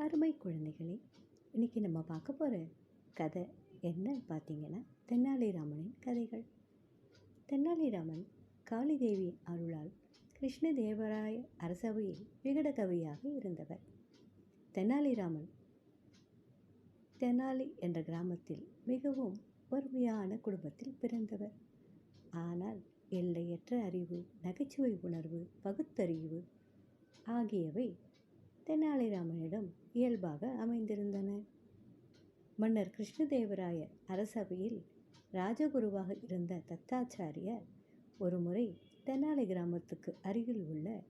அருமை குழந்தைகளே இன்னைக்கு நம்ம பார்க்க போகிற கதை என்னன்னு பார்த்தீங்கன்னா தென்னாலிராமனின் கதைகள். தென்னாலிராமன் காளிதேவி அருளால் கிருஷ்ணதேவராய அரசவையில் விகட கவியாக இருந்தவர். தென்னாலிராமன் தெனாலி என்ற கிராமத்தில் மிகவும் வறுமையான குடும்பத்தில் பிறந்தவர். ஆனால் எல்லையற்ற அறிவு நகைச்சுவை உணர்வு பகுத்தறிவு ஆகியவை தெனாலிராமனிடம் இயல்பாக அமைந்திருந்தன. மன்னர் கிருஷ்ணதேவராயர் அரசவையில் ராஜகுருவாக இருந்த தத்தாச்சாரியார் ஒருமுறை தெனாலி கிராமத்துக்கு அருகில் உள்ள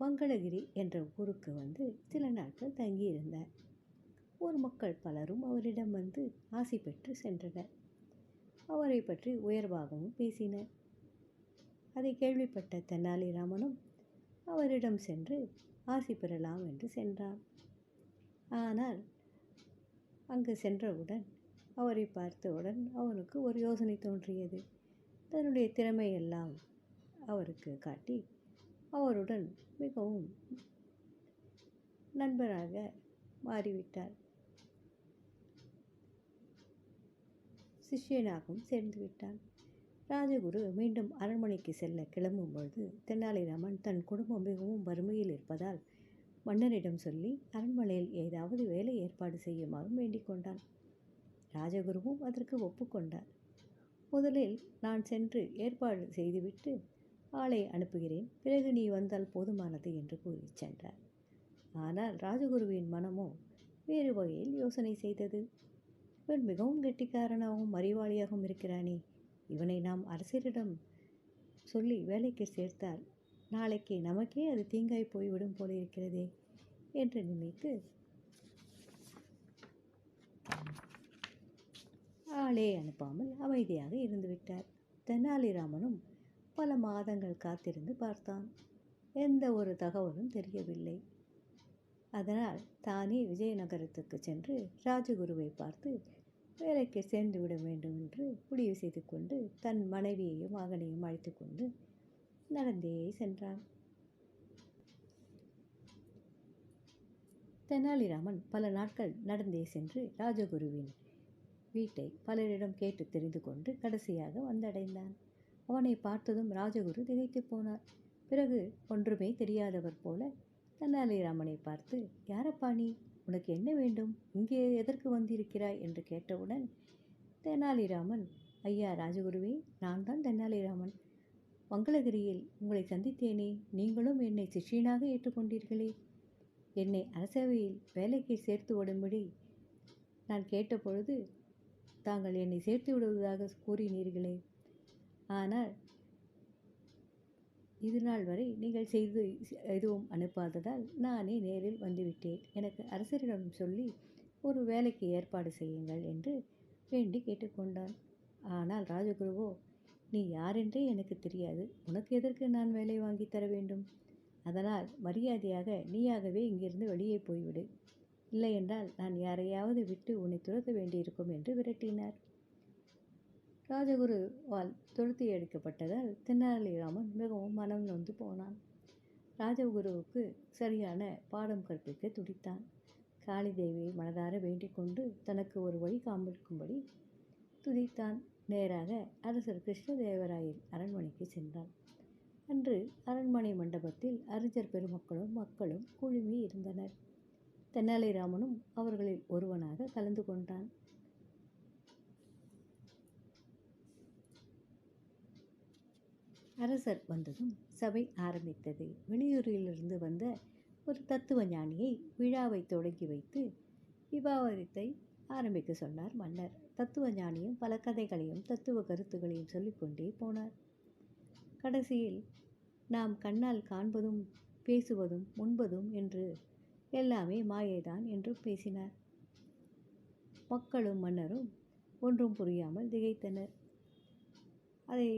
மங்களகிரி என்ற ஊருக்கு வந்து சில நாட்கள் தங்கியிருந்தார். ஊர் மக்கள் பலரும் அவரிடம் வந்து ஆசை பெற்று சென்றனர். அவரை பற்றி உயர்வாகவும் பேசினர். அதை கேள்விப்பட்ட தெனாலிராமனும் அவரிடம் சென்று ஆசி பெறலாம் என்று சென்றான். ஆனால் அங்கு சென்றவுடன் அவரை பார்த்தவுடன் அவனுக்கு ஒரு யோசனை தோன்றியது. தன்னுடைய திறமையெல்லாம் அவருக்கு காட்டி அவருடன் மிகவும் நண்பராக மாறிவிட்டார். சிஷ்யனாகவும் சேர்ந்து விட்டான் ராஜகுரு மீண்டும் அரண்மனைக்கு செல்ல கிளம்பும் பொழுது தெனாலிராமன் தன் குடும்பம் மிகவும் வறுமையில் இருப்பதால் மன்னரிடம் சொல்லி அரண்மனையில் ஏதாவது வேலை ஏற்பாடு செய்யுமாறும் வேண்டிக் கொண்டான். ராஜகுருவும் அதற்கு ஒப்புக்கொண்டார். முதலில் நான் சென்று ஏற்பாடு செய்துவிட்டு ஆளை அனுப்புகிறேன். பிறகு நீ வந்தால் போதுமானது என்று கூறி சென்றார். ஆனால் ராஜகுருவின் மனமோ வேறு வகையில் யோசனை செய்தது. இவன் மிகவும் கெட்டிக்காரனாகவும் அறிவாளியாகவும் இருக்கிறானே. இவனை நாம் அரசரிடம் சொல்லி வேலைக்கு சேர்த்தால் நாளைக்கு நமக்கே அது தீங்காய் போய்விடும் போல இருக்கிறதே என்று நினைத்து ஆளே அனுப்பாமல் அமைதியாக இருந்துவிட்டார். தெனாலிராமனும் பல மாதங்கள் காத்திருந்து பார்த்தான். எந்த ஒரு தகவலும் தெரியவில்லை. அதனால் தானே விஜயநகரத்துக்கு சென்று ராஜகுருவை பார்த்து வேலைக்கு சேர்ந்து விட வேண்டும் என்று முடிவு செய்து கொண்டு தன் மனைவியையும் மகனையும் அழைத்து கொண்டு நடந்தே சென்றான். தெனாலிராமன் பல நாட்கள் நடந்தே சென்று ராஜகுருவின் வீட்டை பலரிடம் கேட்டு தெரிந்து கொண்டு கடைசியாக வந்தடைந்தான். அவனை பார்த்ததும் ராஜகுரு திகைத்து போனார். பிறகு ஒன்றுமே தெரியாதவர் போல தெனாலிராமனை பார்த்து யாரப்பா நீ? உனக்கு என்ன வேண்டும்? இங்கே எதற்கு வந்திருக்கிறாய்? என்று கேட்டவுடன் தெனாலிராமன் ஐயா ராஜகுருவே நான் தான் தெனாலிராமன். மங்களகிரியில் உங்களை சந்தித்தேனே நீங்களும் என்னை சிஷியனாக ஏற்றுக்கொண்டீர்களே. என்னை அரசவையில் வேலைக்கு சேர்த்து விடும்படி நான் கேட்டபொழுது தாங்கள் என்னை சேர்த்து விடுவதாக கூறினீர்களே. ஆனால் இது நாள் வரை நீங்கள் செய்து எதுவும் அனுப்பாததால் நானே நேரில் வந்துவிட்டேன். எனக்கு அரசரிடம் சொல்லி ஒரு வேலைக்கு ஏற்பாடு செய்யுங்கள் என்று வேண்டி கேட்டுக்கொண்டான். ஆனால் ராஜகுருவோ நீ யாரென்றே எனக்கு தெரியாது. உனக்கு எதற்கு நான் வேலை வாங்கி தர வேண்டும்? அதனால் மரியாதையாக நீயாகவே இங்கிருந்து வெளியே போய்விடு. இல்லையென்றால் நான் யாரையாவது விட்டு உன்னை துரத்த வேண்டியிருக்கும் என்று விரட்டினார். ராஜகுருவால் துரத்தி எடுக்கப்பட்டதால் தென்னாலிராமன் மிகவும் மனம் நொந்து போனான். ராஜகுருவுக்கு சரியான பாடம் கற்பிக்க துடித்தான். காளிதேவியை மனதார வேண்டிக் கொண்டு தனக்கு ஒரு வழி காண்பிக்கும்படி துதித்தான். நேராக அரசர் கிருஷ்ணதேவராயர் அரண்மனைக்கு சென்றான். அன்று அரண்மனை மண்டபத்தில் அறிஞர் பெருமக்களும் மக்களும் குழுமி இருந்தனர். தெனாலிராமனும் அவர்களில் ஒருவனாக கலந்து கொண்டான். அரசர் வந்ததும் சபை ஆரம்பித்தது. வெளியூரிலிருந்து வந்த ஒரு தத்துவ ஞானியை விழாவை தொடங்கி வைத்து விவாதத்தை ஆரம்பிக்க சொன்னார் மன்னர். தத்துவ ஞானியும் பல கதைகளையும் தத்துவ கருத்துகளையும் சொல்லிக்கொண்டே போனார். கடைசியில் நாம் கண்ணால் காண்பதும் பேசுவதும் உண்பதும் என்று எல்லாமே மாயைதான் என்று பேசினார். மக்களும் மன்னரும் ஒன்றும் புரியாமல் திகைத்தனர். அதை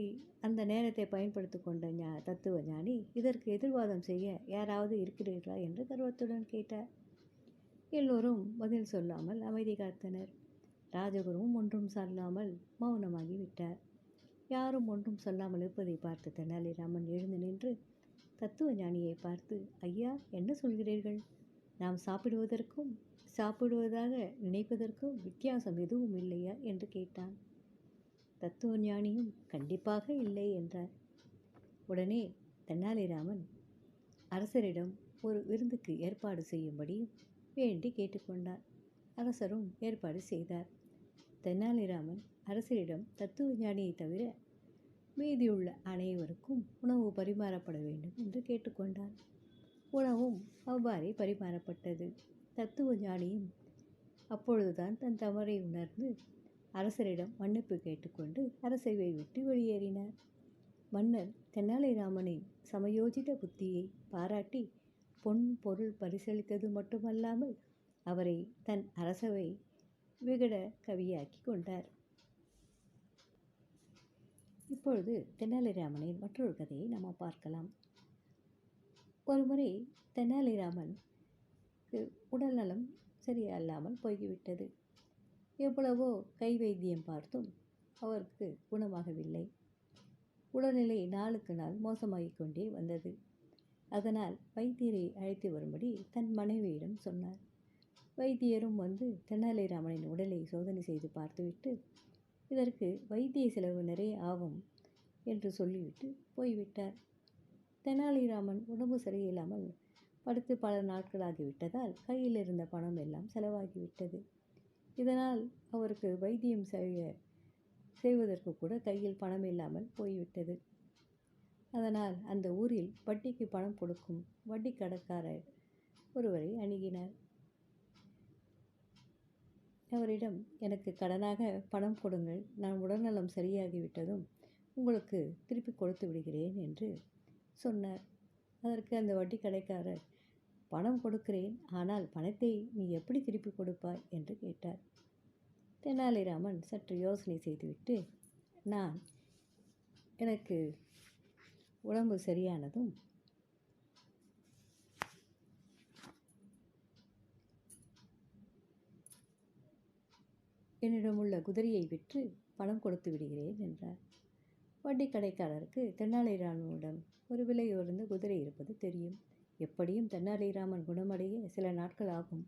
அந்த நேரத்தை பயன்படுத்தி கொண்ட ஞா தத்துவ ஞானி இதற்கு எதிர்வாதம் செய்ய யாராவது இருக்கிறீர்களா என்று கர்வத்துடன் கேட்டார். எல்லோரும் பதில் சொல்லாமல் அமைதி காத்தனர். ராஜகுருவும் ஒன்றும் சொல்லாமல் மௌனமாகி விட்டார். யாரும் ஒன்றும் சொல்லாமல் இருப்பதை பார்த்த தெனாலிராமன் எழுந்து நின்று தத்துவ ஞானியை பார்த்து ஐயா என்ன சொல்கிறீர்கள்? நாம் சாப்பிடுவதற்கும் சாப்பிடுவதாக நினைப்பதற்கும் வித்தியாசம் எதுவும் இல்லையா? என்று கேட்டான். தத்துவ ஞானியும் கண்டிப்பாக இல்லை என்றார். உடனே தென்னாலிராமன் அரசரிடம் ஒரு விருந்துக்கு ஏற்பாடு செய்யும்படி வேண்டி கேட்டுக்கொண்டார். அரசரும் ஏற்பாடு செய்தார் தென்னாலிராமன் அரசரிடம் தத்துவ ஞானியை தவிர மீதியுள்ள அனைவருக்கும் உணவு பரிமாறப்பட வேண்டும் என்று கேட்டுக்கொண்டார். உணவும் அவ்வாறே பரிமாறப்பட்டது. தத்துவ ஞானியும் அப்பொழுதுதான் தன் தவறை உணர்ந்து அரசரிடம் மன்னிப்பு கேட்டுக்கொண்டு அரசவை விட்டு வெளியேறினார். மன்னர் தெனாலிராமனின் சமயோஜித புத்தியை பாராட்டி பொன் பொருள் பரிசளித்தது மட்டுமல்லாமல் அவரை தன் அரசவை விகட கவியாக்கி கொண்டார். இப்பொழுது தெனாலிராமனின் மற்றொரு கதையை நாம் பார்க்கலாம். ஒருமுறை தெனாலிராமன் உடல்நலம் சரியில்லாமல் போய்விட்டது. எவ்வளவோ கை வைத்தியம் பார்த்தும் அவருக்கு குணமாகவில்லை. உடல்நிலை நாளுக்கு நாள் மோசமாகிக் கொண்டே வந்தது. அதனால் வைத்தியரை அழைத்து வரும்படி தன் மனைவியிடம் சொன்னார். வைத்தியரும் வந்து தெனாலிராமனின் உடலை சோதனை செய்து பார்த்துவிட்டு இதற்கு வைத்திய செலவு நிறைய ஆகும் என்று சொல்லிவிட்டு போய்விட்டார். தெனாலிராமன் உடம்பு சரியில்லாமல் படுத்து பல நாட்களாகிவிட்டதால் கையில் இருந்த பணம் எல்லாம் செலவாகிவிட்டது. இதனால் அவருக்கு வைத்தியம் செய்ய செய்வதற்கு கூட கையில் பணம் இல்லாமல் போய்விட்டது. அதனால் அந்த ஊரில் வட்டிக்கு பணம் கொடுக்கும் வட்டி கடைக்காரர் ஒருவரை அணுகினார். அவரிடம் எனக்கு கடனாக பணம் கொடுங்கள். நான் உடல்நலம் சரியாகிவிட்டதும் உங்களுக்கு திருப்பி கொடுத்து விடுகிறேன் என்று சொன்னார். அதற்கு அந்த வட்டி கடைக்காரர் பணம் கொடுக்கிறேன் ஆனால் பணத்தை நீ எப்படி திருப்பி கொடுப்பாய்? என்று கேட்டார். தெனாலிராமன் சற்று யோசனை செய்துவிட்டு நான் எனக்கு உடம்பு சரியானதும் என்னிடமுள்ள குதிரையை விற்று பணம் கொடுத்து விடுகிறேன் என்றார். வட்டி கடைக்காரருக்கு தென்னாலிராமனிடம் ஒரு விலையுயர்ந்த குதிரை இருப்பது தெரியும். எப்படியும் தென்னாலிராமன் குணமடைய சில நாட்கள் ஆகும்.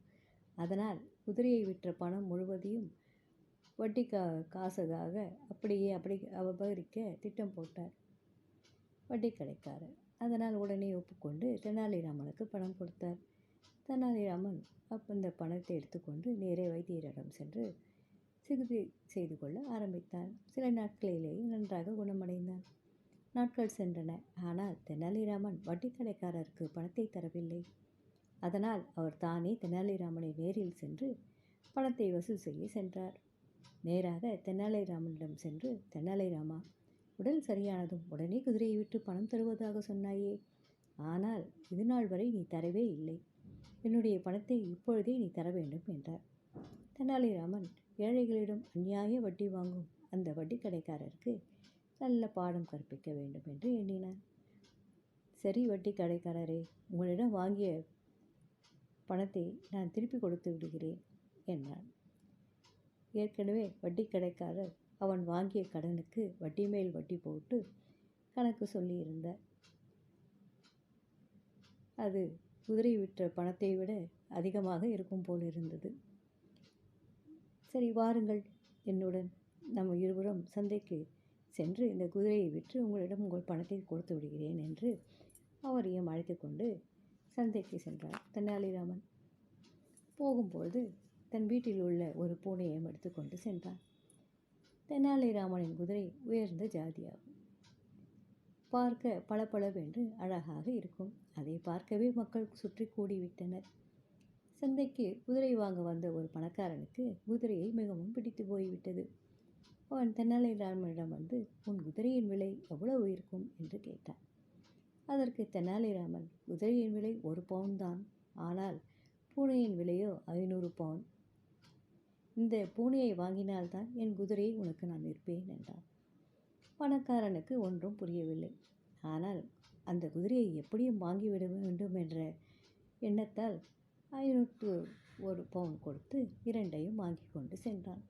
அதனால் குதிரையை விற்ற பணம் முழுவதையும் வட்டி கா காசுக்காக அப்படியே அப்படி அபகரிக்க திட்டம் போட்டார். வட்டி கடைக்காரர். அதனால் உடனே ஒப்புக்கொண்டு தெனாலிராமனுக்கு பணம் கொடுத்தார். தெனாலிராமன் அப்போ இந்த பணத்தை எடுத்துக்கொண்டு நேரே வைத்தியரிடம் சென்று சிகிச்சை செய்து கொள்ள ஆரம்பித்தான் சில நாட்களிலேயே நன்றாக குணமடைந்தான் நாட்கள் சென்றன. ஆனால் தெனாலிராமன் வட்டித்தடைக்காரருக்கு பணத்தை தரவில்லை. அதனால் அவர் தானே தெனாலிராமனை நேரில் சென்று பணத்தை வசூல் செய்ய சென்றார். நேராக தெனாலிராமனிடம் சென்று தெனாலிராமா உடல் சரியானதும் உடனே குதிரையை விட்டு பணம் தருவதாக சொன்னாயே. ஆனால் இது நாள் வரை நீ தரவே இல்லை. என்னுடைய பணத்தை இப்பொழுதே நீ தர வேண்டும் என்றார். தெனாலிராமன் ஏழைகளிடம் அந்நியாய வட்டி வாங்கும் அந்த வட்டி கடைக்காரருக்கு நல்ல பாடம் கற்பிக்க வேண்டும் என்று எண்ணினார். சரி வட்டி கடைக்காரரே உங்களிடம் வாங்கிய பணத்தை நான் திருப்பி கொடுத்து விடுகிறேன் என்றான். ஏற்கனவே வட்டி கடைக்காரர் அவன் வாங்கிய கடனுக்கு வட்டி மேல் வட்டி போட்டு கணக்கு சொல்லியிருந்த அது குதிரை விற்ற பணத்தை விட அதிகமாக இருக்கும் போல் இருந்தது. சரி வாருங்கள் என்னுடன் நம்ம இருவரும் சந்தைக்கு சென்று இந்த குதிரையை விற்று உங்களிடம் உங்கள் பணத்தை கொடுத்து விடுகிறேன் என்று அவரையும் அழைத்து கொண்டு சந்தைக்கு சென்றார் தெனாலிராமன் போகும்பொழுது தன் வீட்டில் உள்ள ஒரு பூனையையும் எடுத்துக்கொண்டு சென்றான். தெனாலிராமனின் குதிரை உயர்ந்த ஜாதியாகும். பார்க்க பளபளவென்று அழகாக இருக்கும். அதை பார்க்கவே மக்கள் சுற்றி கூடிவிட்டனர். சந்தைக்கு குதிரை வாங்க வந்த ஒரு பணக்காரனுக்கு குதிரையை மிகவும் பிடித்து போய்விட்டது. அவன் தெனாலிராமனிடம் வந்து உன் குதிரையின் விலை எவ்வளவு இருக்கும்? என்று கேட்டான். அதற்கு தெனாலிராமன் குதிரையின் விலை ஒரு பவுன் தான். ஆனால் பூனையின் விலையோ ஐநூறு பவுன். இந்த பூனையை வாங்கினால்தான் என் குதிரையை உனக்கு நான் விற்பேன் என்றான். பணக்காரனுக்கு ஒன்றும் புரியவில்லை. ஆனால் அந்த குதிரையை எப்படியும் வாங்கிவிட வேண்டும் என்ற எண்ணத்தால் ஐநூற்று ஒரு பவுன் கொடுத்து இரண்டையும் வாங்கி கொண்டு சென்றான்.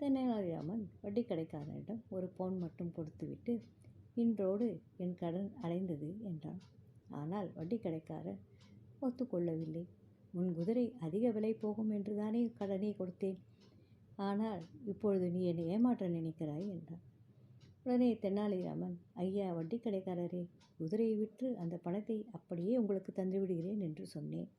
தெனாலிராமன் வட்டி கடைக்காரனிடம் ஒரு பவுன் மட்டும் கொடுத்துவிட்டு இன்றோடு என் கடன் அடைந்தது என்றான். ஆனால் வட்டி கடைக்காரர் ஒத்துக்கொள்ளவில்லை. உன் குதிரை அதிக விலை போகும் என்று தானே கடனை கொடுத்தேன். ஆனால் இப்பொழுது நீ என்னை ஏமாற்ற நினைக்கிறாய் என்றான். உடனே தெனாலிராமன் ஐயா வட்டி கடைக்காரரே குதிரையை விற்று அந்த பணத்தை அப்படியே உங்களுக்கு தந்து விடுகிறேன் என்று சொன்னேன்.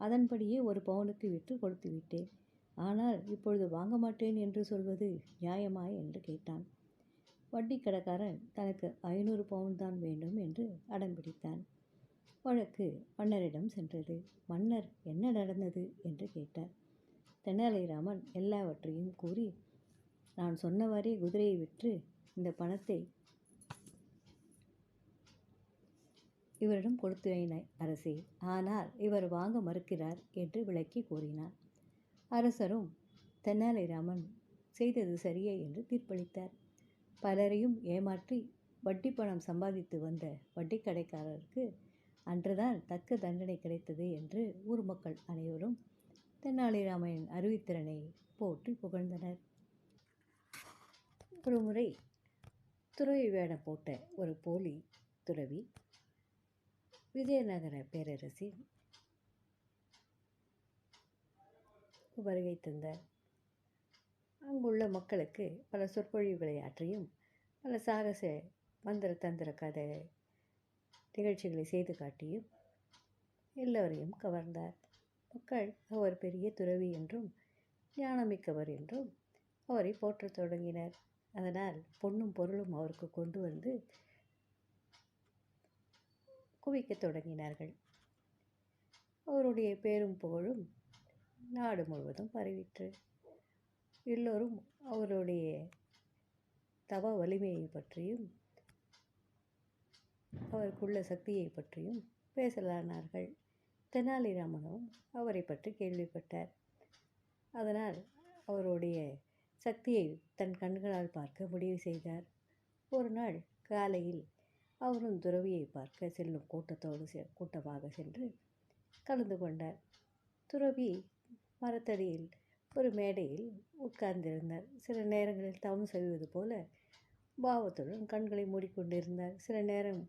அதன்படியே ஒரு பவுனுக்கு விற்று கொடுத்து விட்டேன் ஆனால் இப்பொழுது வாங்க மாட்டேன் என்று சொல்வது நியாயமா? என்று கேட்டான். வட்டி கடைக்காரன் தனக்கு ஐநூறு பவுன் தான் வேண்டும் என்று அடம் பிடித்தான். வழக்கு மன்னரிடம் சென்றது. மன்னர் என்ன நடந்தது? என்று கேட்டார். தெனாலிராமன் எல்லாவற்றையும் கூறி நான் சொன்னவாறே குதிரையை விற்று இந்த பணத்தை இவரிடம் கொடுத்து வைனாய் அரசே. ஆனால் இவர் வாங்க மறுக்கிறார் என்று விளக்கி கூறினார் அரசரும் தெனாலிராமன் செய்தது சரியே என்று தீர்ப்பளித்தார். பலரையும் ஏமாற்றி வட்டி பணம் சம்பாதித்து வந்த வட்டி கடைக்காரருக்கு அன்றுதான் தக்க தண்டனை கிடைத்தது என்று ஊர் மக்கள் அனைவரும் தெனாலிராமனின் அறிவித்திறனை போற்றி புகழ்ந்தனர். ஒரு முறை துறவி வேடம் போட்ட ஒரு போலி துறவி விஜயநகர பேரரசின் வருகை தந்தார் அங்குள்ள மக்களுக்கு பல சொற்பொழிவுகளை ஆற்றியும் பல சாகச மந்திர தந்திர கதை நிகழ்ச்சிகளை செய்து காட்டியும் எல்லோரையும் கவர்ந்தார். மக்கள் அவர் பெரிய துறவி என்றும் ஞானமிக்கவர் என்றும் அவரை போற்றத் தொடங்கினர். அதனால் பொண்ணும் பொருளும் அவருக்கு கொண்டு வந்து குவிக்கத் தொடங்கினார்கள். அவருடைய பேரும் புகழும் நாடு முழுவதும் பரவிற்று. எல்லோரும் அவருடைய தவ வலிமையை பற்றியும் அவருக்குள்ள சக்தியை பற்றியும் பேசலானார்கள். தெனாலிராமனும் அவரை பற்றி கேள்விப்பட்டார். அதனால் அவருடைய சக்தியை தன் கண்களால் பார்க்க முடிவு செய்தார். ஒரு நாள் காலையில் அவரும் துறவியை பார்க்க செல்லும் கூட்டத்தோடு செ கூட்டமாக சென்று கலந்து கொண்டார். துறவி மரத்தடியில் ஒரு மேடையில் உட்கார்ந்திருந்தார். சில நேரங்களில் தவம் செய்வது போல பாவத்துடன் கண்களை மூடிக்கொண்டிருந்தார். சில நேரம்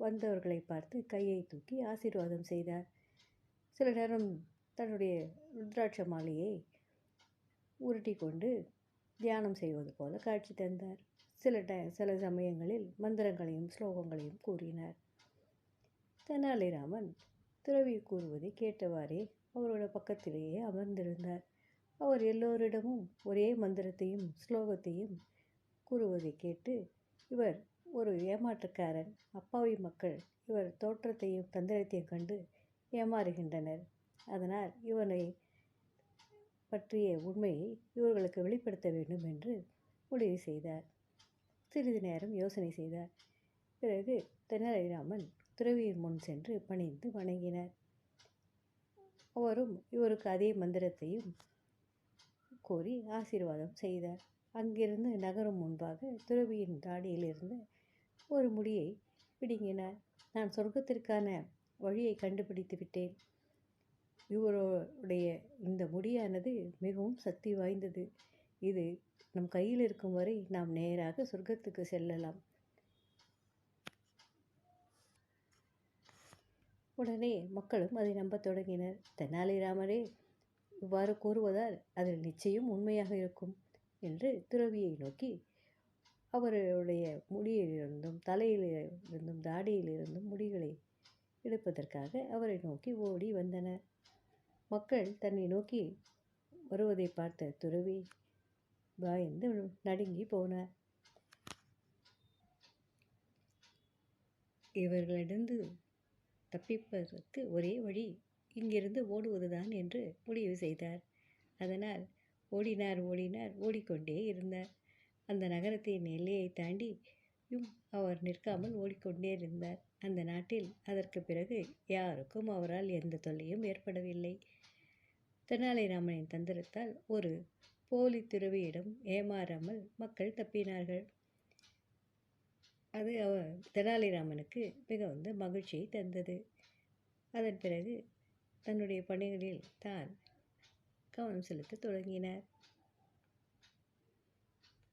வந்தவர்களை பார்த்து கையை தூக்கி ஆசீர்வாதம் செய்தார். சில நேரம் தன்னுடைய ருத்ராட்ச மாலையை உருட்டி கொண்டு தியானம் செய்வது போல காட்சி தந்தார். சில ட சில சமயங்களில் மந்திரங்களையும் ஸ்லோகங்களையும் கூறினார். தெனாலிராமன் துறவி கூறுவதை கேட்டவாறே அவரோட பக்கத்திலேயே அமர்ந்திருந்தார் அவர் எல்லோரிடமும் ஒரே மந்திரத்தையும் ஸ்லோகத்தையும் கூறுவதை கேட்டு இவர் ஒரு ஏமாற்றுக்காரன். அப்பாவி மக்கள் இவர் தோற்றத்தையும் தந்திரத்தையும் கண்டு ஏமாறுகின்றனர். அதனால் இவனை பற்றிய உண்மையை இவர்களுக்கு வெளிப்படுத்த வேண்டும் என்று முடிவு செய்தார். சிறிது நேரம் யோசனை செய்தார். பிறகு தெனாலிராமன் துறவியின் முன் சென்று பணிந்து வணங்கினார். அவரும் இவருக்கு அதே மந்திரத்தையும் கூறி ஆசீர்வாதம் செய்தார். அங்கிருந்து நகரும் முன்பாக துறவியின் தாடியிலிருந்து ஒரு முடியை பிடுங்கினார். நான் சொர்க்கத்திற்கான வழியை கண்டுபிடித்து விட்டேன். இவருடைய இந்த முடியானது மிகவும் சக்தி வாய்ந்தது. இது நம் கையில் இருக்கும் வரை நாம் நேராக சொர்க்கத்துக்கு செல்லலாம். உடனே மக்களும் அதை நம்பத் தொடங்கினர். தெனாலிராமரே இவ்வாறு கூறுவதால் அதில் நிச்சயம் உண்மையாக இருக்கும் என்று துறவியை நோக்கி அவருடைய முடியிலிருந்தும் தலையிலிருந்தும் தாடியிலிருந்தும் முடிகளை எடுப்பதற்காக அவரை நோக்கி ஓடி வந்தனர் மக்கள் தன்னை நோக்கி வருவதை பார்த்த துறவி பயந்து நடுங்கி போனார் இவர்களிடந்து தப்பிப்பதற்கு ஒரே வழி இங்கிருந்து ஓடுவதுதான் என்று முடிவு செய்தார். அதனால் ஓடினார் ஓடினார் ஓடிக்கொண்டே இருந்தார். அந்த நகரத்தின் எல்லையை தாண்டியும் அவர் நிற்காமல் ஓடிக்கொண்டே இருந்தார். அந்த நாட்டில் அதற்கு பிறகு யாருக்கும் அவரால் எந்த தொல்லையும் ஏற்படவில்லை. தெனாலிராமனின் தந்திரத்தால் ஒரு போலி துறவியிடம் ஏமாறாமல் மக்கள் தப்பினார்கள். அது தெனாலிராமனுக்கு மிகுந்த மகிழ்ச்சியை தந்தது. அதன் பிறகு தன்னுடைய பணிகளில் தான் கவனம் செலுத்தத் தொடங்கினார்.